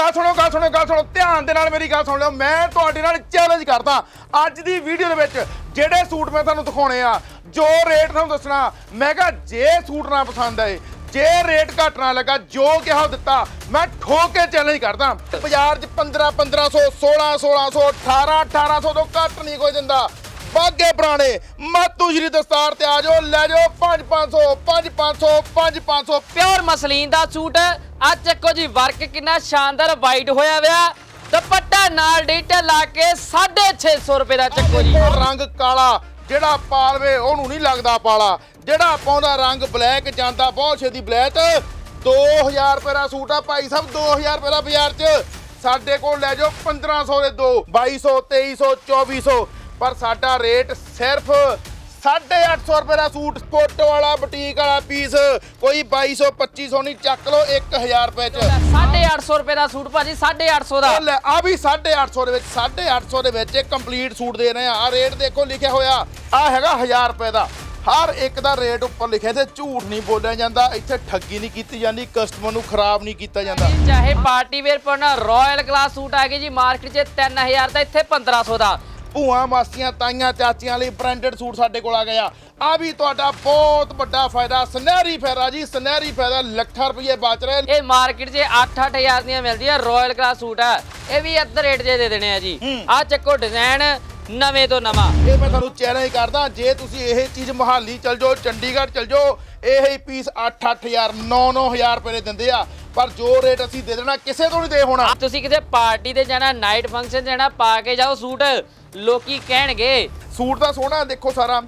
ਗੱਲ ਸੁਣੋ ਗੱਲ ਸੁਣੋ ਗੱਲ ਸੁਣੋ। ਧਿਆਨ ਦੇ ਨਾਲ ਮੇਰੀ ਗੱਲ ਸੁਣ ਲਿਓ। ਮੈਂ ਤੁਹਾਡੇ ਨਾਲ ਚੈਲੰਜ ਕਰਦਾ। ਅੱਜ ਦੀ ਵੀਡੀਓ ਦੇ ਵਿੱਚ ਜਿਹੜੇ ਸੂਟ ਮੈਂ ਤੁਹਾਨੂੰ ਦਿਖਾਉਣੇ ਆ, ਜੋ ਰੇਟ ਤੁਹਾਨੂੰ ਦੱਸਣਾ, ਮੈਂ ਕਿਹਾ ਜੇ ਸੂਟ ਨਾ ਪਸੰਦ ਆਏ, ਜੇ ਰੇਟ ਘੱਟ ਲੱਗਾ, ਜੋ ਕਿਹਾ ਦਿੱਤਾ, ਮੈਂ ਠੋਕ ਕੇ ਚੈਲੰਜ ਕਰਦਾ। ਬਾਜ਼ਾਰ 'ਚ 15 1500 16 1600 18 1800 ਤੋਂ ਘੱਟ ਨਹੀਂ ਕੋਈ ਦਿੰਦਾ। ਬਾਗੇ ਪੁਰਾਣੇ, ਮਾਤੂ ਸ਼੍ਰੀ ਦਸਤਾਰ ਤੇ ਆ ਜਾਓ, ਲੈ ਜਾਓ 5 500 5 500 5 500 ਪਿਓਰ ਮਸਲੀਨ ਦਾ ਸੂਟ ਆ ਚੱਕੋ ਜੀ, ਵਰਕ ਕਿੰਨਾ ਸ਼ਾਨਦਾਰ ਵਾਈਟ ਹੋਇਆ ਵਿਆ ਦੁਪੱਟਾ ਨਾਲ ਡਿਟੇਲ ਲਾ ਕੇ 650 ਰੁਪਏ ਦਾ ਚੱਕੋ ਜੀ। ਰੰਗ ਕਾਲਾ, ਜਿਹੜਾ ਪਾਲਵੇ ਉਹਨੂੰ ਨਹੀਂ ਲੱਗਦਾ ਪਾਲਾ। ਜਿਹੜਾ ਪਾਉਂਦਾ ਰੰਗ ਬਲੈਕ ਜਾਂਦਾ, ਬਹੁਤ ਛੇਤੀ ਬਲੈਕ। 2000 ਰੁਪਏ ਦਾ ਸੂਟ ਆ ਭਾਈ ਸਾਹਿਬ 2000 ਰੁਪਏ ਦਾ ਬਾਜ਼ਾਰ 'ਚ। ਸਾਡੇ ਕੋਲ ਲੈ ਜਾਓ 1500 ਦੇ ਦੋ 2200 2300 2400 ਪਰ ਸਾਡਾ ਰੇਟ ਸਿਰਫ 850 ਰੁਪਏ ਦਾ ਸੂਟ ਫੋਟੋ ਵਾਲਾ ਬੁਟੀਕ ਵਾਲਾ ਪੀਸ ਕੋਈ 2200 2500 ਨਹੀਂ ਚੱਕ ਲਓ 1000 ਰੁਪਏ 'ਚ। 850 ਰੁਪਏ ਦਾ ਸੂਟ ਭਾਜੀ 850 ਦਾ। ਲੈ ਆ ਵੀ 850 ਦੇ ਵਿੱਚ 850 ਦੇ ਵਿੱਚ ਕੰਪਲੀਟ ਸੂਟ ਦੇ ਰਹੇ ਆ। ਆ ਰੇਟ ਦੇਖੋ ਲਿਖਿਆ ਹੋਇਆ। ਆ ਹੈਗਾ 1000 ਰੁਪਏ ਦਾ। ਹਰ ਇੱਕ ਦਾ ਰੇਟ ਉੱਪਰ ਲਿਖਿਆ ਤੇ ਝੂਠ ਨਹੀਂ ਬੋਲਿਆ ਜਾਂਦਾ ਇੱਥੇ ਠੱਗੀ ਨਹੀਂ ਕੀਤੀ ਜਾਂਦੀ ਕਸਟਮਰ ਨੂੰ ਖਰਾਬ ਨਹੀਂ ਕੀਤਾ ਜਾਂਦਾ। ਚਾਹੇ ਪਾਰਟੀ ਵੇਅਰ ਪਾਉਣਾ ਰਾਇਲ ਕਲਾਸ ਸੂਟ ਆ ਗਏ ਜੀ ਮਾਰਕੀਟ 'ਚ 3000 ਦਾ ਇੱਥੇ 1500 ਦਾ। ਭੂਆ ਮਾਸੀਆਂ ਤਾਈਆਂ ਚਾਚੀਆਂ ਲਈ ਬ੍ਰਾਂਡਡ ਸੂਟ ਸਾਡੇ ਕੋਲ ਆ ਗਿਆ ਆ। ਵੀ ਤੁਹਾਡਾ ਬਹੁਤ ਵੱਡਾ ਫਾਇਦਾ ਸੁਨਹਿਰੀ ਫਾਇਦਾ ਜੀ ਸੁਨਹਿਰੀ ਫਾਇਦਾ ਲੱਖਾਂ ਰੁਪਏ ਬਚ ਰਹੇ। ਇਹ ਮਾਰਕੀਟ 'ਚ 8-8000 ਦੀਆਂ ਮਿਲਦੀਆਂ ਰਾਇਲ ਕਲਾਸ ਸੂਟ ਆ। ਇਹ ਵੀ ਅੱਧ ਰੇਟ 'ਚ ਦੇ ਦੇਣੇ ਆ ਜੀ। ਆ ਚੱਕੋ ਡਿਜ਼ਾਈਨ ਨਵੇਂ ਤੋਂ ਨਵਾਂ। ਇਹ ਮੈਂ ਤੁਹਾਨੂੰ ਚੈਲੰਜ ਕਰਦਾ ਜੇ ਤੁਸੀਂ ਇਹ ਚੀਜ਼ ਮਹਾਲੀ ਚਲ ਜਾਓ ਚੰਡੀਗੜ੍ਹ ਚਲ ਜਾਓ ਇਹ ਹੀ ਪੀਸ 8-8000 9-9000 ਰੁਪਏ ਦੇ ਦਿੰਦੇ ਆ। ਪਰ ਜੋ ਰੇਟ ਅਸੀਂ ਦੇ ਦੇਣਾ ਕਿਸੇ ਤੋਂ ਨਹੀਂ ਦੇ ਹੋਣਾ। ਤੁਸੀਂ ਕਿਤੇ ਪਾਰਟੀ ਤੇ ਜਾਣਾ ਨਾਈਟ ਫੰਕਸ਼ਨ ਜਾਣਾ ਪਾ ਕੇ ਜਾਓ ਸੂਟ। ਲੋਕੀ ਕਹਿਣਗੇ ਸੂਟ ਦਾ ਸੋਹਣਾ ਦੇਖੋ ਸਾਰਾ।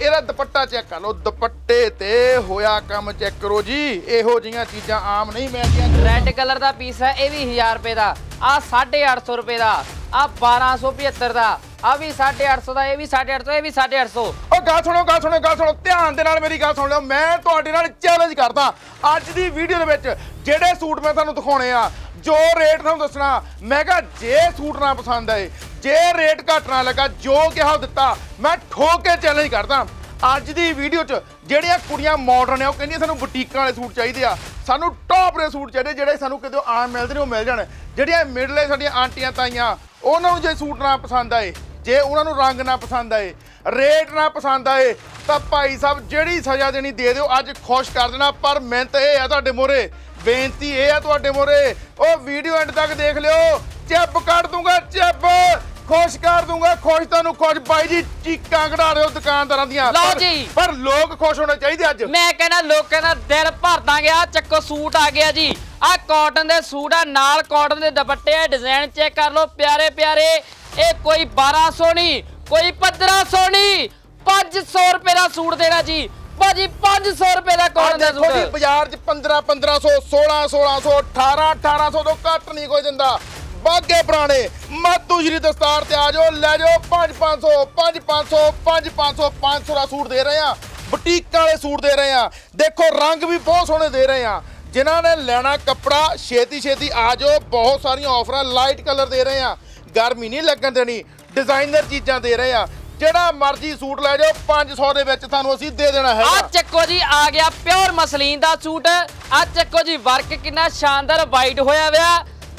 ਇਹਦਾ ਦੁਪੱਟਾ ਚੈੱਕ ਕਰ ਲਓ। ਦੁਪੱਟੇ ਤੇ ਹੋਇਆ ਕੰਮ ਚੈੱਕ ਕਰੋ ਜੀ। ਇਹੋ ਜੀਆਂ ਚੀਜ਼ਾਂ ਆਮ ਨਹੀਂ ਮਿਲਦੀਆਂ। ਰੈੱਡ ਕਲਰ ਦਾ ਪੀਸ ਹੈ ਇਹ ਵੀ 1000 ਰੁਪਏ ਦਾ। ਆ 850 ਰੁਪਏ ਦਾ। ਆ 1275 ਦਾ। ਆ ਵੀ 850 ਦਾ ਇਹ ਵੀ 850 ਇਹ ਵੀ 850 ਉਹ ਗੱਲ ਸੁਣੋ ਗੱਲ ਸੁਣੋ ਗੱਲ ਸੁਣੋ। ਧਿਆਨ ਦੇ ਨਾਲ ਮੇਰੀ ਗੱਲ ਸੁਣ ਲਿਓ। ਮੈਂ ਤੁਹਾਡੇ ਨਾਲ ਚੈਲੰਜ ਕਰਦਾ। ਅੱਜ ਦੀ ਵੀਡੀਓ ਦੇ ਵਿੱਚ ਜਿਹੜੇ ਸੂਟ ਮੈਂ ਤੁਹਾਨੂੰ ਦਿਖਾਉਣੇ ਆ ਜੋ ਰੇਟ ਤੁਹਾਨੂੰ ਦੱਸਣਾ, ਮੈਂ ਕਿਹਾ ਜੇ ਸੂਟ ਨਾ ਪਸੰਦ ਆਏ, ਜੇ ਰੇਟ ਘੱਟ ਨਾ ਲੱਗਾ, ਜੋ ਕਿਹਾ ਦਿੱਤਾ, ਮੈਂ ਠੋਕ ਕੇ ਚੈਲੰਜ ਕਰਦਾ। ਅੱਜ ਦੀ ਵੀਡੀਓ 'ਚ ਜਿਹੜੀਆਂ ਕੁੜੀਆਂ ਮਾਡਰਨ ਆ, ਉਹ ਕਹਿੰਦੀਆਂ ਸਾਨੂੰ ਬੁਟੀਕਾਂ ਵਾਲੇ ਸੂਟ ਚਾਹੀਦੇ ਆ। ਸਾਨੂੰ ਟੌਪ ਦੇ ਸੂਟ ਚਾਹੀਦੇ ਜਿਹੜੇ ਸਾਨੂੰ ਕਿਤੇ ਆਮ ਮਿਲਦੇ ਨੇ, ਉਹ ਮਿਲ ਜਾਣ। ਜਿਹੜੀਆਂ ਮਿਡਲੇ ਸਾਡੀਆਂ ਆਂਟੀਆਂ, ਤਾਈਆਂ, ਉਹਨਾਂ ਨੂੰ ਜੇ ਸੂਟ ਨਾ ਪਸੰਦ ਆਏ, ਜੇ ਉਹਨਾਂ ਨੂੰ ਰੰਗ ਨਾ ਪਸੰਦ ਆਏ, ਰੇਟ ਨਾ ਪਸੰਦ ਆਏ, ਤਾਂ ਭਾਈ ਸਾਹਿਬ ਜਿਹੜੀ ਸਜ਼ਾ ਦੇਣੀ ਦੇ ਦਿਓ, ਅੱਜ ਖੁਸ਼ ਕਰ ਦੇਣਾ। ਪਰ ਮਿਹਨਤ ਇਹ ਆ ਤੁਹਾਡੇ ਮੋਰੇ ਬੇਨਤੀ ਇਹ ਆ ਤੁਹਾਡੇ ਮੋਰੇ ਉਹ ਵੀਡੀਓ ਐਂਡ ਤੱਕ ਦੇਖ ਲਿਓ। ਚਿੱਪ ਕੱਢ ਦੂੰਗਾ ਚਿੱਪ। ਖੁਸ਼ ਕਰ ਦੂੰਗਾ ਖੁਸ਼ ਤੁਹਾਨੂੰ ਖੁਸ਼। ਬਾਈ ਜੀ ਚੀਕਾਂ ਕਢਾ ਦਿਓ ਦੁਕਾਨਦਾਰਾਂ ਦੀਆਂ। ਲਓ ਪਰ- ਜੀ। ਪਰ ਲੋਕ ਖੁਸ਼ ਹੋਣੇ ਚਾਹੀਦੇ ਅੱਜ। ਮੈਂ ਕਹਿੰਦਾ ਲੋਕਾਂ ਦਾ ਦਿਲ ਭਰ ਦਾਂਗੇ। ਆ ਚੱਕੋ ਸੂਟ ਆ ਗਿਆ ਜੀ। ਆ ਕਾਟਨ ਦੇ ਸੂਟ ਆ ਨਾਲ ਕਾਟਨ ਦੇ ਦੁਪੱਟੇ ਆ। ਡਿਜ਼ਾਈਨ ਚੈੱਕ ਕਰ ਲਓ ਪਿਆਰੇ ਪਿਆਰੇ। ਇਹ ਕੋਈ 1200 ਨਹੀਂ ਕੋਈ 1500 ਨਹੀਂ। 500 ਰੁਪਏ ਦਾ ਸੂਟ ਦੇਣਾ ਜੀ। ਭਾਜੀ 500 ਰੁਪਏ ਦਾ ਆ ਕਾਟਨ ਦਾ ਦੇਖੋ ਜੀ ਸੂਟ। ਬਾਜ਼ਾਰ 'ਚ 15 1500 16 1600 18 1800 ਤੋਂ ਘੱਟ ਨਹੀਂ ਕੋਈ ਦਿੰਦਾ। ਬਾਗੇ ਪੁਰਾਣੇ ਮਾਤੂ ਸ਼੍ਰੀ ਦਸਤਾਰ ਤੇ ਆ ਜਾਓ ਲੈ ਜਾਓ 5 500 5 500 5 500 500 ਦਾ ਸੂਟ ਦੇ ਰਹੇ ਆ ਬੁਟੀਕਾਂ ਵਾਲੇ ਸੂਟ ਦੇ ਰਹੇ ਆ ਦੇਖੋ ਰੰਗ ਵੀ ਬਹੁਤ ਸੋਹਣੇ ਦੇ ਰਹੇ ਆ ਜਿਨ੍ਹਾਂ ਨੇ ਲੈਣਾ ਕੱਪੜਾ ਛੇਤੀ ਛੇਤੀ ਆ ਜਾਓ। ਬਹੁਤ ਸਾਰੀਆਂ ਆਫਰਾਂ ਲਾਈਟ ਕਲਰ ਦੇ ਰਹੇ ਆ ਗਰਮੀ ਨਹੀਂ ਲੱਗਣ ਦੇਣੀ। ਡਿਜ਼ਾਈਨਰ ਚੀਜ਼ਾਂ ਦੇ ਰਹੇ ਆ ਜਿਹੜਾ ਮਰਜ਼ੀ ਸੂਟ ਲੈ ਜਾਓ 500 ਦੇ ਵਿੱਚ ਤੁਹਾਨੂੰ ਅਸੀਂ ਦੇ ਦੇਣਾ ਆ ਹੈਗਾ ਚੱਕੋ ਜੀ ਆ ਗਿਆ ਪਿਓਰ ਮਸਲੀਨ ਦਾ ਸੂਟ। ਆ ਚੱਕੋ ਜੀ ਵਰਕ ਕਿੰਨਾ ਸ਼ਾਨਦਾਰ ਵਾਈਟ ਹੋਇਆ ਵਿਆ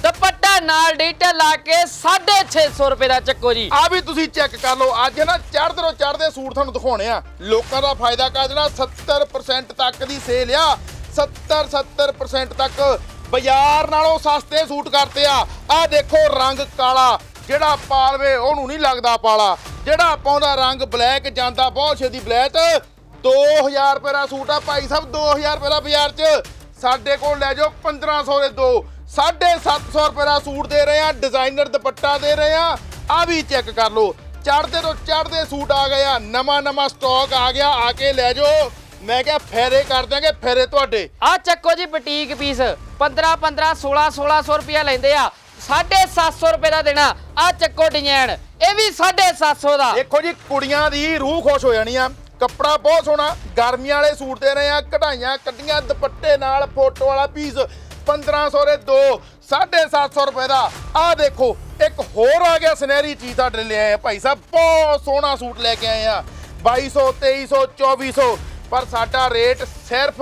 ਦੁਪੱਟਾ ਨਾਲ ਡਿਟੇਲ ਲਾ ਕੇ 650 ਰੁਪਏ ਦਾ ਚੱਕੋ ਜੀ। ਆ ਵੀ ਤੁਸੀਂ ਚੈੱਕ ਕਰ ਲਓ ਅੱਜ ਨਾ ਚੜ੍ਹਦੇ ਰੋ ਚੜ੍ਹਦੇ ਸੂਟ ਤੁਹਾਨੂੰ ਦਿਖਾਉਣੇ ਆ। ਲੋਕਾਂ ਦਾ ਫਾਇਦਾ ਕਰ ਦੇਣਾ 70% ਤੱਕ ਦੀ ਸੇਲ ਆ। 70 70% ਤੱਕ ਬਾਜ਼ਾਰ ਨਾਲੋਂ ਸਸਤੇ ਸੂਟ ਕਰਤੇ ਆ। ਆ ਦੇਖੋ ਰੰਗ ਕਾਲਾ ਜਿਹੜਾ ਪਾਲਵੇ, ਉਹਨੂੰ ਨਹੀਂ ਲੱਗਦਾ ਪਾਲਾ। ਜਿਹੜਾ ਪਾਉਂਦਾ ਰੰਗ ਬਲੈਕ, ਜਾਂਦਾ ਬਹੁਤ ਛੇਤੀ ਬਲੈਕ। 2000 ਰੁਪਏ ਦਾ ਸੂਟ ਆ ਭਾਈ ਸਾਹਿਬ 2000 ਰੁਪਏ ਦਾ ਬਾਜ਼ਾਰ 'ਚ। ਸਾਡੇ ਕੋਲ ਲੈ ਜਾਓ 1500 ਦੇ ਦੋ। 750 ਰੁਪਏ ਦਾ ਸੂਟ ਦੇ ਰਹੇ ਆ, ਡਿਜ਼ਾਈਨਰ ਦੁਪੱਟਾ ਦੇ ਰਹੇ ਆ। ਆ ਵੀ ਚੈੱਕ ਕਰ ਲਓ। ਚੜਦੇ ਤੋਂ ਚੜਦੇ ਸੂਟ ਆ ਗਏ ਆ, ਨਵਾਂ ਨਵਾਂ ਸਟਾਕ ਆ ਗਿਆ, ਆ ਕੇ ਲੈ ਜਾਓ। ਮੈਂ ਕਿਹਾ ਫੇਰੇ ਕਰ ਦਾਂਗੇ ਫੇਰੇ ਤੁਹਾਡੇ। ਆ ਚੱਕੋ ਜੀ ਬੁਟੀਕ ਪੀਸ 15 15 16 1600 ਰੁਪਿਆ ਲੈਂਦੇ ਆ। 750 ਰੁਪਏ ਦਾ ਦੇਣਾ ਆ ਚੱਕੋ ਡਿਜ਼ਾਈਨ, ਇਹ ਵੀ 750 ਦਾ। ਦੇਖੋ ਜੀ, ਕੁੜੀਆਂ ਦੀ ਰੂਹ ਖੁਸ਼ ਹੋ ਜਾਣੀ ਆ, ਕੱਪੜਾ ਬਹੁਤ ਸੋਹਣਾ, ਗਰਮੀਆਂ ਵਾਲੇ ਸੂਟ ਦੇ ਰਹੇ ਆ, ਕਢਾਈਆਂ, ਕੱਢੀਆਂ, ਦੁਪੱਟੇ ਨਾਲ, ਫੋਟੋ ਵਾਲਾ ਪੀਸ 1500 ਦੇ ਦੋ 750 ਰੁਪਏ ਦਾ। ਆ ਦੇਖੋ, ਇੱਕ ਹੋਰ ਆ ਗਿਆ ਸੁਨਹਿਰੀ ਚੀਜ਼ ਤੁਹਾਡੇ ਲਈ ਆਏ ਆ, ਭਾਈ ਸਾਹਿਬ, ਬਹੁਤ ਸੋਹਣਾ ਸੂਟ ਲੈ ਕੇ ਆਏ ਆ। 2200 2300 2400 ਪਰ ਸਾਡਾ ਰੇਟ ਸਿਰਫ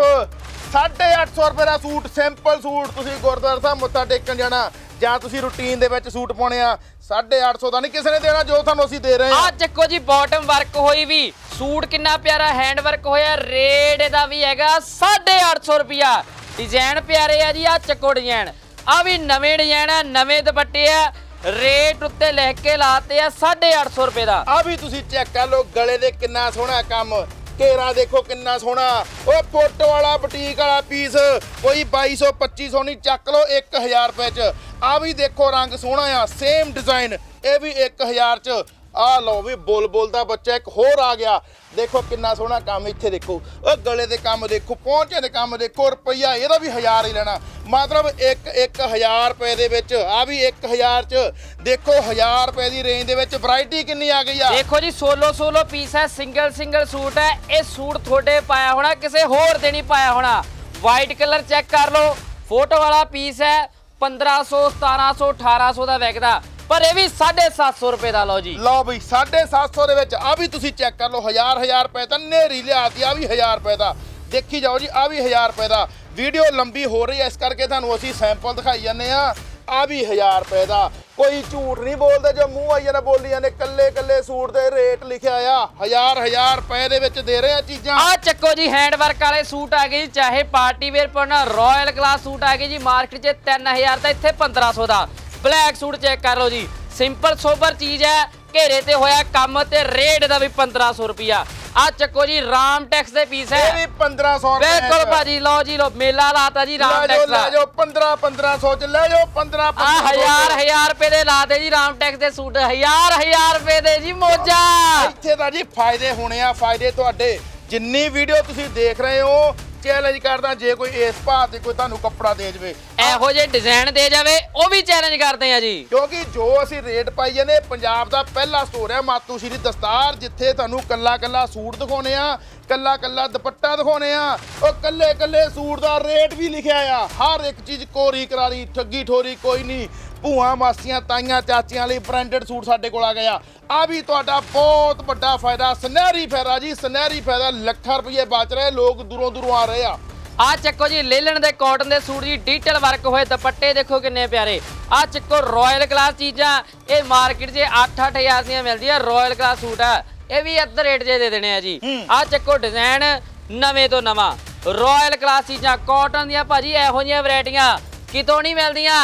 850 ਰੁਪਏ ਦਾ ਸੂਟ, ਸਿੰਪਲ ਸੂਟ, ਤੁਸੀਂ ਗੁਰਦੁਆਰਾ ਸਾਹਿਬ ਮੱਥਾ ਟੇਕਣ ਜਾਣਾ ਜਾਂ ਤੁਸੀਂ ਰੁਟੀਨ ਦੇ ਵਿੱਚ ਸੂਟ ਪਾਉਣੇ ਆ 850 ਦਾ ਨਹੀਂ ਕਿਸੇ ਨੇ ਦੇਣਾ ਜੋ ਤੁਹਾਨੂੰ ਅਸੀਂ ਦੇ ਰਹੇ ਆ। ਹਾਂ ਚੱਕੋ ਜੀ ਬਾਟਮ ਵਰਕ ਹੋਈ ਵੀ। ਸੂਟ ਕਿੰਨਾ ਪਿਆਰਾ ਹੈਂਡ ਵਰਕ ਹੋਇਆ ਰੇਟ ਇਹਦਾ ਵੀ ਹੈਗਾ 850 ਰੁਪਿਆ ਡਿਜ਼ਾਈਨ ਪਿਆਰੇ ਆ ਜੀ ਆ ਚੱਕੋ ਡਿਜ਼ਾਈਨ ਆ ਵੀ ਨਵੇਂ ਡਿਜ਼ਾਈਨ ਆ ਨਵੇਂ ਦੁਪੱਟੇ ਆ। ਰੇਟ ਉੱਤੇ ਲਿਖ ਕੇ ਲਾਤੇ ਆ 850 ਰੁਪਏ ਦਾ। ਆ ਵੀ ਤੁਸੀਂ ਚੈੱਕ ਕਰ ਲਓ ਗਲੇ ਦੇ ਕਿੰਨਾ ਸੋਹਣਾ ਕੰਮ। ਘੇਰਾ ਦੇਖੋ ਕਿੰਨਾ ਸੋਹਣਾ। ਓਏ ਫੋਟੋ ਵਾਲਾ ਬੁਟੀਕ ਵਾਲਾ ਪੀਸ ਕੋਈ 2200 2500 ਨਹੀਂ, ਚੱਕ ਲਓ 1000 ਰੁਪਏ ਚ। ਆ ਵੀ ਦੇਖੋ ਰੰਗ ਸੋਹਣਾ ਆ ਸੇਮ ਡਿਜ਼ਾਈਨ ਇਹ ਵੀ 1000 ਚ। ਆ ਲਓ ਵੀ ਬੁਲ ਬੁਲ ਦਾ ਬੱਚਾ ਇੱਕ ਹੋਰ ਆ ਗਿਆ। ਦੇਖੋ ਕਿੰਨਾ ਸੋਹਣਾ ਕੰਮ ਇੱਥੇ ਦੇਖੋ। ਉਹ ਗਲੇ ਦੇ ਕੰਮ ਦੇਖੋ ਪਹੁੰਚੇ ਦੇ ਕੰਮ ਦੇਖੋ, ਰੁਪਈਆ ਇਹਦਾ ਵੀ 1000 ਹੀ ਲੈਣਾ। ਮਤਲਬ 1 1000 ਰੁਪਏ ਦੇ ਵਿੱਚ, ਆ ਵੀ 1000 ਚ। ਦੇਖੋ 1000 ਰੁਪਏ ਦੀ ਰੇਂਜ ਦੇ ਵਿੱਚ ਵੈਰਾਈਟੀ ਕਿੰਨੀ ਆ ਗਈ ਆ। ਦੇਖੋ ਜੀ, ਸੋਲੋ ਸੋਲੋ ਪੀਸ ਹੈ ਸਿੰਗਲ ਸਿੰਗਲ ਸੂਟ ਹੈ। ਇਹ ਸੂਟ ਤੁਹਾਡੇ ਪਾਇਆ ਹੋਣਾ, ਕਿਸੇ ਹੋਰ ਦੇ ਨਹੀਂ ਪਾਇਆ ਹੋਣਾ। ਵਾਈਟ ਕਲਰ ਚੈੱਕ ਕਰ ਲਓ। ਫੋਟੋ ਵਾਲਾ ਪੀਸ ਹੈ 1500 1700 1800 ਦਾ ਵਿਕਦਾ। ਪਰ ਇਹ ਵੀ 750 ਰੁਪਏ ਦਾ ਲਓ ਜੀ। ਲਓ ਬਈ 750 ਦੇ ਵਿੱਚ ਆ ਵੀ ਤੁਸੀਂ ਚੈੱਕ ਕਰ ਲਓ 1000 1000 ਰੁਪਏ ਤਾਂ ਨੇਰੀ ਲਿਆਤੀ ਆ ਵੀ 1000 ਰੁਪਏ ਦਾ। ਦੇਖੀ ਜਾਓ ਜੀ ਆ ਵੀ 1000 ਰੁਪਏ ਦਾ। ਵੀਡੀਓ ਲੰਬੀ ਹੋ ਰਹੀ ਹੈ ਇਸ ਕਰਕੇ ਤੁਹਾਨੂੰ ਅਸੀਂ ਸੈਂਪਲ ਦਿਖਾਈ ਜਾਂਦੇ ਆ ਆ ਵੀ 1000 ਰੁਪਏ ਦਾ। ਕੋਈ ਝੂਠ ਨਹੀਂ ਬੋਲਦੇ ਜੋ ਮੂੰਹ ਆਈ ਜਾਂਦਾ ਬੋਲੀ ਜਾਂਦੇ ਕੱਲੇ ਕੱਲੇ ਸੂਟ ਦੇ ਰੇਟ ਲਿਖਿਆ ਆ। 1000 1000 ਰੁਪਏ ਦੇ ਵਿੱਚ ਦੇ ਰਹੇ ਆ ਚੀਜ਼ਾਂ। ਆ ਚੱਕੋ ਜੀ ਹੈਂਡ ਵਰਕ ਵਾਲੇ ਸੂਟ ਆ ਗਏ ਜੀ ਚਾਹੇ ਪਾਰਟੀ ਵੇਅਰ ਪਾਉਣਾ ਰਾਇਲ ਕਲਾਸ ਸੂਟ ਆ ਗਏ ਜੀ ਮਾਰਕੀਟ 'ਚ 3000 ਦਾ ਇੱਥੇ 1500 ਦਾ। ਬਲੈਕ ਸੂਟ ਚੈੱਕ ਕਰ ਲਓ ਜੀ। ਸਿੰਪਲ ਸੋਬਰ ਚੀਜ਼ ਹੈ। ਘੇਰੇ ਤੇ ਹੋਇਆ ਕੰਮ ਤੇ ਰੇਟ ਦਾ ਵੀ 1500 ਰੁਪਿਆ ਆ ਚੱਕੋ ਜੀ ਰਾਮ ਟੈਕਸ ਦੇ ਪੀਸ ਇਹ ਹੈ ਵੀ 1500 ਰੁਪਏ ਬਿਲਕੁਲ ਭਾਜੀ ਲਓ ਜੀ ਲਓ ਮੇਲਾ ਲਾਤਾ ਜੀ ਰਾਮ ਲੈ ਟੈਕਸ ਲੈ ਦਾ ਜਾਓ 15 1500 ਚ ਲੈ ਜਾਓ 15 ਆ ਹਜ਼ਾਰ ਹਜ਼ਾਰ ਰੁਪਏ ਦੇ ਲਾਤੇ ਜੀ ਰਾਮ ਟੈਕਸ ਦੇ ਸੂਟ। ਹਜ਼ਾਰ ਹਜ਼ਾਰ ਰੁਪਏ ਦੇ ਜੀ ਮੋਜਾ। ਇੱਥੇ ਤਾਂ ਜੀ ਫਾਇਦੇ ਹੋਣੇ ਆ ਫਾਇਦੇ ਤੁਹਾਡੇ। ਜਿੰਨੀ ਵੀਡੀਓ ਤੁਸੀਂ ਦੇਖ ਰਹੇ ਹੋ ਚੈਲੰਜ ਕਰਦਾ ਜੇ ਕੋਈ ਇਸ ਭਾਅ ਤੇ ਕੋਈ ਤੁਹਾਨੂੰ ਕੱਪੜਾ ਦੇ ਜਵੇ। ਇਹੋ ਜਿਹੇ ਡਿਜ਼ਾਈਨ ਦੇ ਜਾਵੇ ਉਹ ਵੀ ਚੈਲੰਜ ਕਰਦੇ ਆ ਜੀ। ਕਿਉਂਕਿ ਜੋ ਅਸੀਂ ਰੇਟ ਪਾਈ ਜਾਂਦੇ ਪੰਜਾਬ ਦਾ ਪਹਿਲਾ ਸਟੋਰ ਹੈ ਮਾਤੂ ਸ਼੍ਰੀ ਦਸਤਾਰ ਜਿੱਥੇ ਤੁਹਾਨੂੰ ਕੱਲਾ ਕੱਲਾ ਸੂਟ ਦਿਖਾਉਣੇ ਆ ਕੱਲਾ ਕੱਲਾ ਦੁਪੱਟਾ ਦਿਖਾਉਣੇ ਆ। ਉਹ ਕੱਲੇ ਕੱਲੇ ਸੂਟ ਦਾ ਰੇਟ ਵੀ ਲਿਖਿਆ ਆ। ਹਰ ਇੱਕ ਚੀਜ਼ ਕੋਰੀ ਕਰਾਰੀ ਠੱਗੀ ਠੋਰੀ ਕੋਈ ਨਹੀਂ। ਭੂਆ ਮਾਸੀਆਂ ਤਾਈਆਂ ਚਾਚੀਆਂ ਲਈ ਬ੍ਰਾਂਡਡ ਸੂਟ ਸਾਡੇ ਕੋਲ ਆ ਗਿਆ ਆ। ਵੀ ਤੁਹਾਡਾ ਬਹੁਤ ਵੱਡਾ ਫਾਇਦਾ ਸੁਨਹਿਰੀ ਫਾਇਦਾ ਜੀ ਸੁਨਹਿਰੀ ਫਾਇਦਾ ਲੱਖਾਂ ਰੁਪਏ ਬਚ ਰਹੇ ਲੋਕ ਦੂਰੋਂ ਦੂਰੋਂ ਆ ਰਹੇ ਆ। ਆ ਚੱਕੋ ਜੀ ਲੇਲਣ ਦੇ ਕਾਟਨ ਦੇ ਸੂਟ ਜੀ ਡਿਟੇਲ ਵਰਕ ਹੋਏ ਦੁਪੱਟੇ ਦੇਖੋ ਕਿੰਨੇ ਪਿਆਰੇ। ਆ ਚੱਕੋ ਰਾਇਲ ਕਲਾਸ ਚੀਜ਼ਾਂ ਇਹ ਮਾਰਕੀਟ 'ਚ 8-8000 ਦੀਆਂ ਮਿਲਦੀਆਂ ਰਾਇਲ ਕਲਾਸ ਸੂਟ ਆ। ਇਹ ਵੀ ਅੱਧ ਰੇਟ 'ਚ ਦੇ ਦੇਣੇ ਆ ਜੀ। ਆ ਚੱਕੋ ਡਿਜ਼ਾਈਨ ਨਵੇਂ ਤੋਂ ਨਵਾਂ। ਰਾਇਲ ਕਲਾਸ ਚੀਜ਼ਾਂ ਕਾਟਨ ਦੀਆਂ ਭਾਜੀ ਇਹੋ ਜਿਹੀਆਂ ਵੈਰਾਈਟੀਆਂ ਕਿਤੋਂ ਨਹੀਂ ਮਿਲਦੀਆਂ?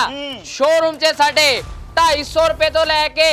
ਸ਼ੋਰੂਮ 'ਚ ਸਾਡੇ 250 ਰੁਪਏ ਤੋਂ ਲੈ ਕੇ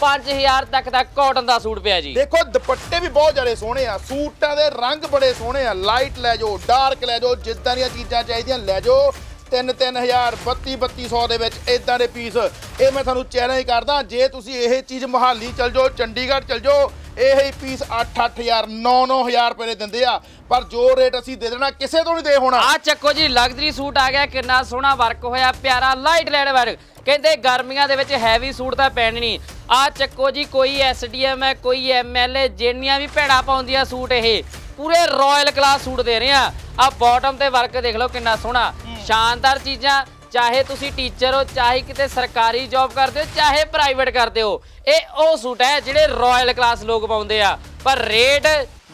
5000 ਤੱਕ ਦਾ ਕਾਟਨ ਦਾ ਸੂਟ ਪਿਆ ਜੀ। ਦੇਖੋ ਦੁਪੱਟੇ ਵੀ ਬਹੁਤ ਜ਼ਿਆਦਾ ਸੋਹਣੇ ਆ। ਸੂਟਾਂ ਦੇ ਰੰਗ ਬੜੇ ਸੋਹਣੇ ਆ। ਲਾਈਟ ਲੈ ਜਾਓ ਡਾਰਕ ਲੈ ਜਾਓ ਜਿੱਦਾਂ ਦੀਆਂ ਚੀਜ਼ਾਂ ਚਾਹੀਦੀਆਂ ਲੈ ਜਾਓ। 3 3000 32 3200 ਦੇ ਵਿੱਚ ਇਦਾਂ ਦੇ ਪੀਸ। ਇਹ ਮੈਂ ਤੁਹਾਨੂੰ ਚੈਲੰਜ ਕਰਦਾ। ਜੇ ਤੁਸੀਂ ਇਹ ਚੀਜ਼ ਮੋਹਾਲੀ ਚਲ ਜਾਓ ਚੰਡੀਗੜ੍ਹ ਚਲ ਜਾਓ ਇਹ ਹੀ ਪੀਸ 8 8000 9 9000 ਰੁਪਏ ਦੇ ਦਿੰਦੇ ਆ। ਪਰ ਜੋ ਰੇਟ ਅਸੀਂ ਦੇ ਦੇਣਾ ਕਿਸੇ ਤੋਂ ਨਹੀਂ ਦੇ ਹੋਣਾ। ਆ ਚੱਕੋ ਜੀ ਲਗਜ਼ਰੀ ਸੂਟ ਆ ਗਿਆ ਕਿੰਨਾ ਸੋਹਣਾ ਵਰਕ ਹੋਇਆ ਪਿਆਰਾ ਲਾਈਟ ਲੈਡ ਵਰਕ ਕਹਿੰਦੇ ਗਰਮੀਆਂ ਦੇ ਵਿੱਚ ਹੈਵੀ ਸੂਟ ਤਾਂ ਪੈਣੇ ਨਹੀਂ ਆ ਚੱਕੋ ਜੀ ਕੋਈ ਐਸਡੀਐਮ ਹੈ ਕੋਈ ਐਮਐਲਏ ਜਿੰਨੀਆਂ ਵੀ ਭੈੜਾ ਪਾਉਂਦੀਆਂ ਸੂਟ ਇਹ ਪੂਰੇ ਰਾਇਲ ਕਲਾਸ ਸੂਟ ਦੇ ਰਹੇ ਆ। ਆ ਬਾਟਮ ਤੇ ਵਰਕ ਦੇਖ ਲਓ ਕਿੰਨਾ ਸੋਹਣਾ। ਸ਼ਾਨਦਾਰ ਚੀਜ਼ਾਂ ਚਾਹੇ ਤੁਸੀਂ ਟੀਚਰ ਹੋ, ਚਾਹੇ ਕਿਤੇ ਸਰਕਾਰੀ ਜੌਬ ਕਰਦੇ ਹੋ, ਚਾਹੇ ਪ੍ਰਾਈਵੇਟ ਕਰਦੇ ਹੋ, ਇਹ ਉਹ ਸੂਟ ਹੈ ਜਿਹੜੇ ਰਾਇਲ ਕਲਾਸ ਲੋਕ ਪਾਉਂਦੇ ਆ। ਪਰ ਰੇਟ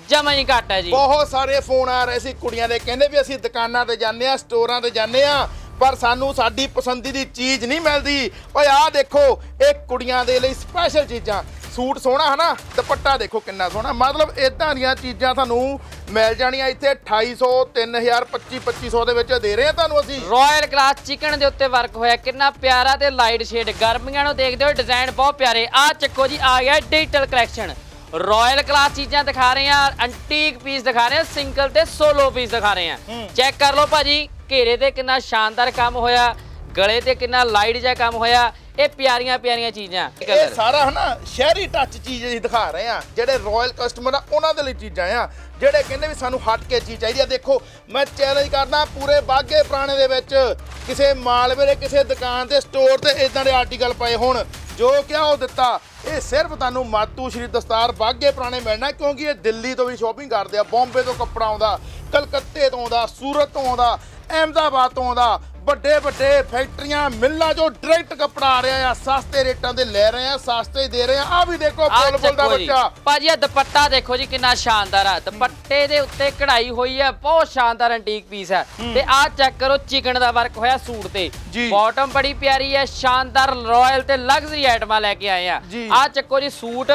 ਜਮਾ ਹੀ ਘੱਟ ਹੈ ਜੀ। ਬਹੁਤ ਸਾਰੇ ਫੋਨ ਆ ਰਹੇ ਸੀ ਕੁੜੀਆਂ ਦੇ, ਕਹਿੰਦੇ ਵੀ ਅਸੀਂ ਦੁਕਾਨਾਂ ਤੇ ਜਾਂਦੇ ਆ ਸਟੋਰਾਂ ਤੇ ਜਾਂਦੇ ਆ ਪਰ ਸਾਨੂੰ ਸਾਡੀ ਪਸੰਦੀ ਦੀ ਚੀਜ਼ ਨਹੀਂ ਮਿਲਦੀ। ਓਏ ਆਹ ਦੇਖੋ, ਇਹ ਕੁੜੀਆਂ ਦੇ ਲਈ ਸਪੈਸ਼ਲ ਚੀਜ਼ਾਂ। ਸੂਟ ਸੋਹਣਾ ਹਨਾ? ਦੁਪੱਟਾ ਦੇਖੋ ਕਿੰਨਾ ਸੋਹਣਾ। ਮਤਲਬ ਇਦਾਂ ਦੀਆਂ ਚੀਜ਼ਾਂ ਤੁਹਾਨੂੰ ਮਿਲ ਜਾਣੀਆਂ ਇੱਥੇ 2800 3000 25 2500 ਦੇ ਵਿੱਚ ਦੇ ਰਹੇ ਆ ਤੁਹਾਨੂੰ ਅਸੀਂ। ਰਾਇਲ ਕਲਾਸ ਚਿਕਨ ਦੇ ਉੱਤੇ ਵਰਕ ਹੋਇਆ। ਕਿੰਨਾ ਪਿਆਰਾ ਤੇ ਲਾਈਟ ਸ਼ੇਡ ਗਰਮੀਆਂ ਨੂੰ ਦੇਖਦੇ ਹੋ ਡਿਜ਼ਾਈਨ ਬਹੁਤ ਪਿਆਰੇ। ਆ ਚੱਕੋ ਜੀ ਆ ਗਿਆ ਡਿਜੀਟਲ ਕਲੈਕਸ਼ਨ ਰਾਇਲ ਕਲਾਸ ਚੀਜ਼ਾਂ ਦਿਖਾ ਰਹੇ ਆ ਐਂਟੀਕ ਪੀਸ ਦਿਖਾ ਰਹੇ ਆ ਸਿੰਗਲ ਤੇ ਸੋਲੋ ਪੀਸ ਦਿਖਾ ਰਹੇ ਆ। ਚੈੱਕ ਕਰ ਲਓ ਭਾਜੀ ਘੇਰੇ ਤੇ ਕਿੰਨਾ ਸ਼ਾਨਦਾਰ ਕੰਮ ਹੋਇਆ ਗਲੇ ਤੇ ਕਿੰਨਾ ਲਾਈਟ ਜਿਹਾ ਕੰਮ ਹੋਇਆ। ਇਹ ਪਿਆਰੀਆਂ ਪਿਆਰੀਆਂ ਚੀਜ਼ਾਂ। ਇਹ ਸਾਰਾ ਹਨਾ ਸ਼ਹਿਰੀ ਟੱਚ ਚੀਜ਼ ਅਸੀਂ ਦਿਖਾ ਰਹੇ ਆ ਜਿਹੜੇ ਰਾਇਲ ਕਸਟਮਰ ਆ ਉਹਨਾਂ ਦੇ ਲਈ ਚੀਜ਼ਾਂ ਆ ਜਿਹੜੇ ਕਹਿੰਦੇ ਵੀ ਸਾਨੂੰ ਹਟ ਕੇ ਚੀਜ਼ ਚਾਹੀਦੀ ਆ। ਦੇਖੋ ਮੈਂ ਚੈਲੰਜ ਕਰਦਾ ਪੂਰੇ ਬਾਗੇ ਪੁਰਾਣੇ ਦੇ ਵਿੱਚ ਕਿਸੇ ਮਾਲਵੇ ਦੇ ਕਿਸੇ ਦੁਕਾਨ ਤੇ ਸਟੋਰ ਤੇ ਇਦਾਂ ਦੇ ਆਰਟੀਕਲ ਪਏ ਹੋਣ ਜੋ ਕਿਹਾ ਉਹ ਦਿੱਤਾ। ਇਹ ਸਿਰਫ ਤੁਹਾਨੂੰ ਮਾਤੂ ਸ਼੍ਰੀ ਦਸਤਾਰ ਬਾਗੇ ਪੁਰਾਣੇ ਮਿਲਣਾ ਕਿਉਂਕਿ ਇਹ ਦਿੱਲੀ ਤੋਂ ਵੀ ਸ਼ਾਪਿੰਗ ਕਰਦੇ ਆ ਬੰਬੇ ਤੋਂ ਕੱਪੜਾ ਆਉਂਦਾ ਕਲਕੱਤੇ ਤੋਂ ਆਉਂਦਾ ਸੂਰਤ ਤੋਂ ਆਉਂਦਾ ਅਹਿਮਦਾਬਾਦ ਤੋਂ ਆਉਂਦਾ ਵੱਡੇ ਵੱਡੇ ਫੈਕਟਰੀਆਂ ਮਿੱਲਾਂ ਚੋਂ ਡਾਇਰੈਕਟ ਕੱਪੜਾ ਆ ਰਿਹਾ ਆ। ਸਸਤੇ ਰੇਟਾਂ ਤੇ ਲੈ ਰਹੇ ਆ ਸਸਤੇ ਦੇ ਰਹੇ ਆ। ਆ ਵੀ ਦੇਖੋ ਆਹ ਬੁਲਬੁਲ ਦਾ ਜੀ। ਬੱਚਾ। ਭਾਜੀ ਇਹ ਦੁਪੱਟਾ ਦੇਖੋ ਜੀ ਕਿੰਨਾ ਸ਼ਾਨਦਾਰ ਆ। ਦੁਪੱਟੇ ਦੇ ਉੱਤੇ ਕਢਾਈ ਹੋਈ ਹੈ ਬਹੁਤ ਸ਼ਾਨਦਾਰ ਐਂਟੀਕ ਪੀਸ ਹੈ। ਤੇ ਆਹ ਚੈੱਕ ਕਰੋ ਚਿਕਨ ਦਾ ਵਰਕ ਹੋਇਆ ਸੂਟ ਤੇ। ਜੀ। ਬਾਟਮ ਬੜੀ ਪਿਆਰੀ ਹੈ ਸ਼ਾਨਦਾਰ ਰਾਇਲ ਤੇ ਲਗਜ਼ਰੀ ਆਈਟਮਾਂ ਲੈ ਕੇ ਆਏ ਆ। ਜੀ। ਆਹ ਚੱਕੋ ਜੀ ਸੂਟ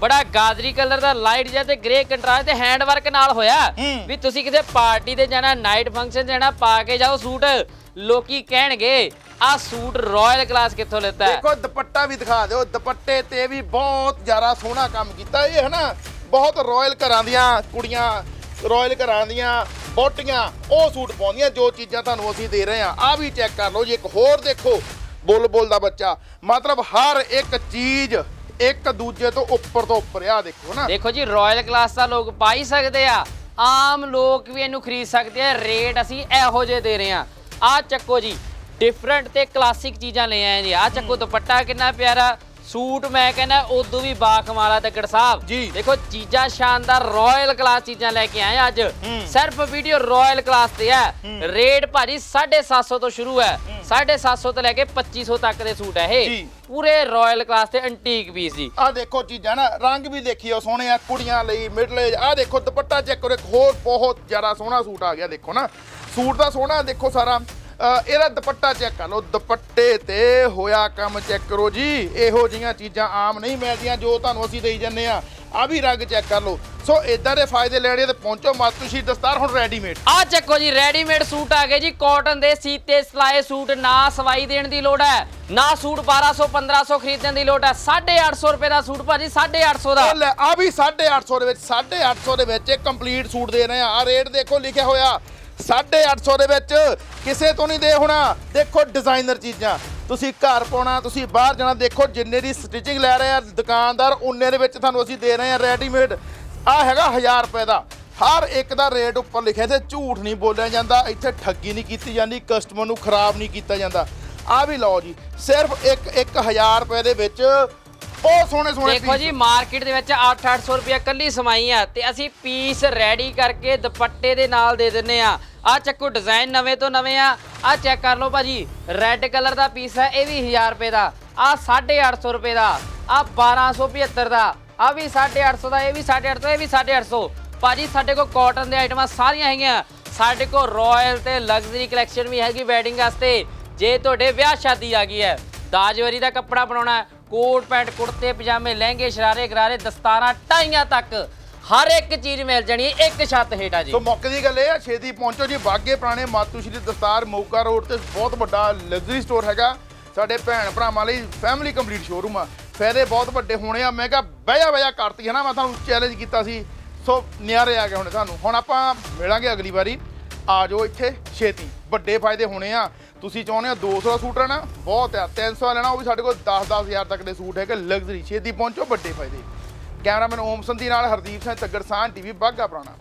ਬੜਾ ਗਾਦਰੀ ਕਲਰ ਦਾ ਲਾਈਟ ਜਿਹਾ ਤੇ ਗ੍ਰੇ ਕੰਟਰਾਸਟ ਤੇ ਹੈਂਡ ਵਰਕ ਨਾਲ ਹੋਇਆ। ਵੀ ਤੁਸੀਂ ਕਿਤੇ ਪਾਰਟੀ ਤੇ ਜਾਣਾ ਨਾਈਟ ਫੰਕਸ਼ਨ ਜਾਣਾ ਪਾ ਕੇ ਜਾਓ ਸੂਟ। ਲੋਕੀ ਕਹਿਣਗੇ ਆਹ ਸੂਟ ਰਾਇਲ ਕਲਾਸ ਕਿੱਥੋਂ ਲਿੱਤਾ ਹੈ? ਦੇਖੋ ਦੁਪੱਟਾ ਵੀ ਦਿਖਾ ਦਿਓ। ਦੁਪੱਟੇ ਤੇ ਵੀ ਬਹੁਤ ਜ਼ਿਆਦਾ ਸੋਹਣਾ ਕੰਮ ਕੀਤਾ। ਇਹ ਹੈ ਨਾ ਬਹੁਤ ਰਾਇਲ ਘਰਾਂ ਦੀਆਂ ਕੁੜੀਆਂ ਰਾਇਲ ਘਰਾਂ ਦੀਆਂ ਬੋਟੀਆਂ ਉਹ ਸੂਟ ਪਾਉਂਦੀਆਂ ਜੋ ਚੀਜ਼ਾਂ ਤੁਹਾਨੂੰ ਅਸੀਂ ਦੇ ਰਹੇ ਹਾਂ। ਆ ਵੀ ਚੈੱਕ ਕਰ ਲਓ ਜੀ ਇੱਕ ਹੋਰ ਦੇਖੋ ਬੁੱਲ ਦਾ ਬੱਚਾ। ਮਤਲਬ ਹਰ ਇੱਕ ਚੀਜ਼ ਇੱਕ ਦੂਜੇ ਤੋਂ ਉੱਪਰ ਤੋਂ ਉੱਪਰ ਆ ਦੇਖੋ ਨਾ। ਦੇਖੋ ਜੀ ਰਾਇਲ ਕਲਾਸ ਦਾ ਲੋਕ ਪਾ ਹੀ ਸਕਦੇ ਆ। ਆਮ ਲੋਕ ਵੀ ਇਹਨੂੰ ਖਰੀਦ ਸਕਦੇ ਆ। ਰੇਟ ਅਸੀਂ ਇਹੋ ਜਿਹੇ ਦੇ ਰਹੇ ਆ ਆ ਚੱਕੋ ਜੀ ਡਿਫਰੈਂਟ ਤੇ ਕਲਾਸਿਕ ਚੀਜ਼ਾਂ ਲੈ ਆਏ ਜੀ। ਆ ਚੱਕੋ ਦੁਪੱਟਾ ਕਿੰਨਾ ਪਿਆਰਾ ਸੂਟ ਮੈਂ ਕਹਿੰਦਾ ਉਦੋਂ ਵੀ ਬਾਖਮਾਲਾ ਤੱਕੜ ਸਾਹਿਬ। ਜੀ। ਦੇਖੋ ਚੀਜ਼ਾਂ ਸ਼ਾਨਦਾਰ ਰਾਇਲ ਕਲਾਸ ਚੀਜ਼ਾਂ ਲੈ ਕੇ ਆਏ ਅੱਜ। ਸਿਰਫ ਵੀਡੀਓ ਰਾਇਲ ਕਲਾਸ ਤੇ ਹੈ। ਰੇਟ ਭਾਜੀ 750 ਤੋਂ ਸ਼ੁਰੂ ਹੈ। 750 ਤੋਂ ਲੈ ਕੇ 2500 ਤੱਕ ਦੇ ਸੂਟ ਹੈ ਇਹ। ਪੂਰੇ ਰਾਇਲ ਕਲਾਸ ਤੇ ਐਂਟੀਕ ਪੀਸ ਜੀ। ਆ ਦੇਖੋ ਚੀਜ਼ਾਂ ਨਾ ਰੰਗ ਵੀ ਦੇਖਿਓ ਸੋਹਣੇ ਆ ਕੁੜੀਆਂ ਲਈ ਮਿਡਲ ਏਜ ਆ ਦੇਖੋ ਦੁਪੱਟਾ ਚੈੱਕ ਕਰੋ ਇੱਕ ਹੋਰ ਬਹੁਤ ਜ਼ਿਆਦਾ ਸੋਹਣਾ ਸੂਟ ਆ ਗਿਆ ਦੇਖੋ ਨਾ। ਸੂਟ ਦਾ ਸੋਹਣਾ ਦੇਖੋ ਸਾਰਾ। ਇਹਦਾ ਦੁਪੱਟਾ ਚੈੱਕ ਕਰ ਲਓ। ਦੁਪੱਟੇ ਤੇ ਹੋਇਆ ਕੰਮ ਚੈੱਕ ਕਰੋ ਜੀ। ਇਹੋ ਜੀਆਂ ਚੀਜ਼ਾਂ ਆਮ ਨਹੀਂ ਮਿਲਦੀਆਂ ਜੋ ਤੁਹਾਨੂੰ ਅਸੀਂ ਦੇਈ ਜੰਨੇ ਆ ਆ ਵੀ ਰੰਗ ਚੈੱਕ ਕਰ ਲਓ। ਸੋ ਇਦਾਂ ਦੇ ਫਾਇਦੇ ਲੈਣੇ ਤੇ ਪਹੁੰਚੋ ਮਾਤੂਸ਼ੀ ਦਸਤਾਰ ਹੁਣ ਰੈਡੀਮੇਡ ਆ ਚੱਕੋ ਜੀ ਰੈਡੀਮੇਡ ਸੂਟ ਆ ਗਏ ਜੀ। ਕਾਟਨ ਦੇ ਸੀਤੇ ਸਲਾਏ ਸੂਟ ਨਾ ਸਵਾਈ ਦੇਣ ਦੀ ਲੋੜ ਹੈ ਨਾ ਸੂਟ 1200 1500 ਖਰੀਦਣ ਦੀ ਲੋੜ ਹੈ। 850 ਰੁਪਏ ਦਾ ਸੂਟ ਭਾਜੀ 850 ਦਾ। ਆ ਵੀ 850 ਦੇ ਵਿੱਚ 850 ਦੇ ਵਿੱਚ ਕੰਪਲੀਟ ਸੂਟ ਦੇ ਰਹੇ ਆ ਆ ਰੇਟ ਦੇਖੋ ਲਿਖਿਆ ਹੋਇਆ। 850 ਦੇ ਵਿੱਚ ਕਿਸੇ ਤੋਂ ਨਹੀਂ ਦੇ ਹੋਣਾ। ਦੇਖੋ ਡਿਜ਼ਾਈਨਰ ਚੀਜ਼ਾਂ। ਤੁਸੀਂ ਘਰ ਪਾਉਣਾ, ਤੁਸੀਂ ਬਾਹਰ ਜਾਣਾ, ਦੇਖੋ ਜਿੰਨੇ ਦੀ ਸਟਿਚਿੰਗ ਲੈ ਰਹੇ ਆ ਦੁਕਾਨਦਾਰ, ਉਨੇ ਦੇ ਵਿੱਚ ਤੁਹਾਨੂੰ ਅਸੀਂ ਦੇ ਰਹੇ ਆ ਰੈਡੀਮੇਡ ਆ ਹੈਗਾ 1000 ਰੁਪਏ ਦਾ। ਹਰ ਇੱਕ ਦਾ ਰੇਟ ਉੱਪਰ ਲਿਖਿਆ ਤੇ ਝੂਠ ਨਹੀਂ ਬੋਲਿਆ ਜਾਂਦਾ, ਇੱਥੇ ਠੱਗੀ ਨਹੀਂ ਕੀਤੀ ਜਾਂਦੀ ਕਸਟਮਰ ਨੂੰ ਖਰਾਬ ਨਹੀਂ ਕੀਤਾ ਜਾਂਦਾ। ਆ ਵੀ ਲਓ ਜੀ, ਸਿਰਫ ਇੱਕ 1000 ਰੁਪਏ ਦੇ ਵਿੱਚ ਬਹੁਤ ਸੋਹਣੇ ਸੋਹਣੇ ਦੇਖੋ ਜੀ ਮਾਰਕੀਟ ਦੇ ਵਿੱਚ 8-800 ਰੁਪਏ ਕੱਲੀ ਸਮਾਈ ਆ ਤੇ ਅਸੀਂ ਪੀਸ ਰੈਡੀ ਕਰਕੇ ਦੁਪੱਟੇ ਦੇ ਨਾਲ ਦੇ ਦਿੰਨੇ ਆ। ਆ ਚੱਕੋ ਡਿਜ਼ਾਈਨ ਨਵੇਂ ਤੋਂ ਨਵੇਂ ਆ। ਆ ਚੈੱਕ ਕਰ ਲਓ ਭਾਜੀ ਰੈੱਡ ਕਲਰ ਦਾ ਪੀਸ ਹੈ ਇਹ ਵੀ 1000 ਰੁਪਏ ਦਾ। ਆ 850 ਰੁਪਏ ਦਾ। ਆ 1275 ਦਾ। ਆ ਵੀ 850 ਦਾ ਇਹ ਵੀ 850 ਇਹ ਵੀ 850 ਭਾਜੀ ਸਾਡੇ ਕੋਲ ਕਾਟਨ ਦੇ ਆਈਟਮਾਂ ਸਾਰੀਆਂ ਹੈਗੀਆਂ। ਸਾਡੇ ਕੋਲ ਰਾਇਲ ਤੇ ਲਗਜ਼ਰੀ ਕਲੈਕਸ਼ਨ ਵੀ ਹੈਗੀ ਵੈਡਿੰਗ ਵਾਸਤੇ। ਜੇ ਤੁਹਾਡੇ ਵਿਆਹ ਸ਼ਾਦੀ ਆ ਗਈ ਹੈ ਦਾਜਵਰੀ ਦਾ ਕੱਪੜਾ ਬਣਾਉਣਾ ਕੋਟ ਪੈਂਟ, ਕੁੜਤੇ, ਪਜਾਮੇ, ਲਹਿੰਗੇ, ਸ਼ਰਾਰੇ, ਗਰਾਰੇ, ਦਸਤਾਰਾਂ, ਟਾਈਆਂ ਤੱਕ ਹਰ ਇੱਕ ਚੀਜ਼ ਮਿਲ ਜਾਣੀ ਹੈ, ਇੱਕ ਛੱਤ ਹੇਠਾਂ ਜੀ। ਸੋ ਮੌਕੇ ਦੀ ਗੱਲ ਇਹ ਆ, ਛੇਤੀ ਪਹੁੰਚੋ ਜੀ, ਬਾਗੇ ਪੁਰਾਣੇ ਮਾਤੂ ਸ਼੍ਰੀ ਦਸਤਾਰ ਮੌਕਾ ਰੋਡ ਤੇ ਬਹੁਤ ਵੱਡਾ ਲਗਜ਼ਰੀ ਸਟੋਰ ਹੈਗਾ। ਸਾਡੇ ਭੈਣ ਭਰਾਵਾਂ ਲਈ ਫੈਮਿਲੀ ਕੰਪਲੀਟ ਸ਼ੋਰੂਮ ਆ। ਫਾਇਦੇ ਬਹੁਤ ਵੱਡੇ ਹੋਣੇ ਆ, ਮੈਂ ਕਿਹਾ ਬਹਿਆ ਬਹਿਆ ਕਰਤੀ ਹੈ ਨਾ, ਮੈਂ ਤੁਹਾਨੂੰ ਚੈਲੰਜ ਕੀਤਾ ਸੀ। ਸੋ ਨਿਆਰੇ ਆ ਗਏ ਹੁਣ ਤੁਹਾਨੂੰ ਹੁਣ ਆਪਾਂ ਮਿਲਾਂਗੇ ਅਗਲੀ ਵਾਰੀ। ਆ ਜਾਓ ਇੱਥੇ, ਛੇਤੀ। ਵੱਡੇ ਫਾਇਦੇ ਹੋਣੇ ਆ। ਤੁਸੀਂ ਚਾਹੁੰਦੇ ਹੋ 200 ਦਾ ਸੂਟ ਲੈਣਾ? ਬਹੁਤ ਆ 300 ਦਾ ਲੈਣਾ, ਉਹ ਵੀ ਸਾਡੇ ਕੋਲ 10-10 ਹਜ਼ਾਰ ਤੱਕ ਦੇ ਸੂਟ ਹੈਗੇ ਲਗਜ਼ਰੀ ਛੇਤੀ ਪਹੁੰਚੋ, ਵੱਡੇ ਫਾਇਦੇ। ਕੈਮਰਾਮੈਨ ਓਮ ਸੰਧੀ ਨਾਲ ਹਰਦੀਪ ਸਿੰਘ ਤੱਗੜਸਾਨ ਟੀਵੀ ਬਾਗਾ ਪੁਰਾਣਾ।